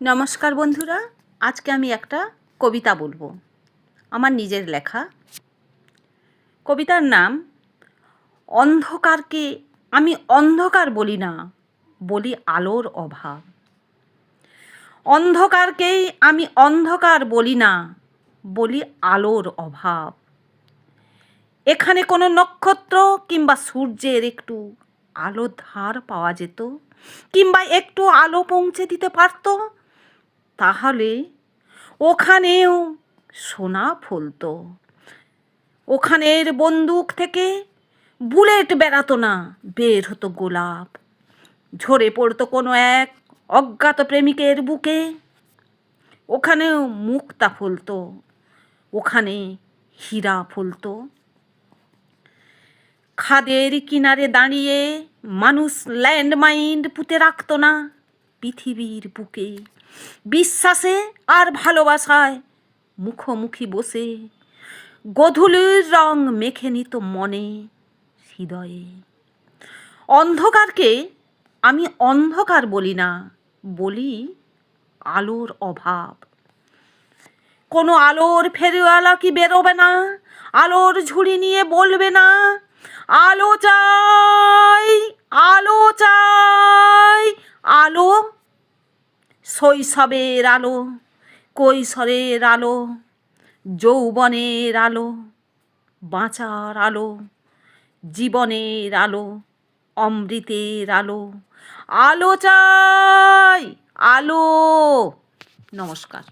নমস্কার বন্ধুরা, আজকে আমি একটা কবিতা বলব, আমার নিজের লেখা। কবিতার নাম, অন্ধকারকে আমি অন্ধকার বলি না, বলি আলোর অভাব। অন্ধকারকেই আমি অন্ধকার বলি না, বলি আলোর অভাব। এখানে কোনো নক্ষত্র কিংবা সূর্যের একটু আলো ধার পাওয়া যেত, কিংবা একটু আলো পৌঁছে দিতে পারতো তাহলে ওখানেও সোনা ফলত। ওখানের বন্দুক থেকে বুলেট বেরাতো না, বের হতো গোলাপ। ঝরে পড়তো কোনো এক অজ্ঞাত প্রেমিকের বুকে। ওখানেও মুক্তা ফলতো, ওখানে হীরা ফলতো। খাদের কিনারে দাঁড়িয়ে মানুষ ল্যান্ডমাইন্ড পুঁতে রাখতো না পৃথিবীর বুকে। বিশ্বাসে আর ভালোবাসায় মুখোমুখি বসে, গধূলির রং মেখে নিত মনে হৃদয়ে। অন্ধকারকে আমি অন্ধকার বলি না, বলি আলোর অভাব। কোনো আলোর ফেরিওয়ালা কি বেরোবে না? আলোর ঝুড়ি নিয়ে বলবে না? আলো চাই শৈশবের আলো, কৈশোরের আলো, যৌবনের আলো, বাঁচার আলো, জীবনের আলো, অমৃতের আলো। আলো চাই, আলো। নমস্কার।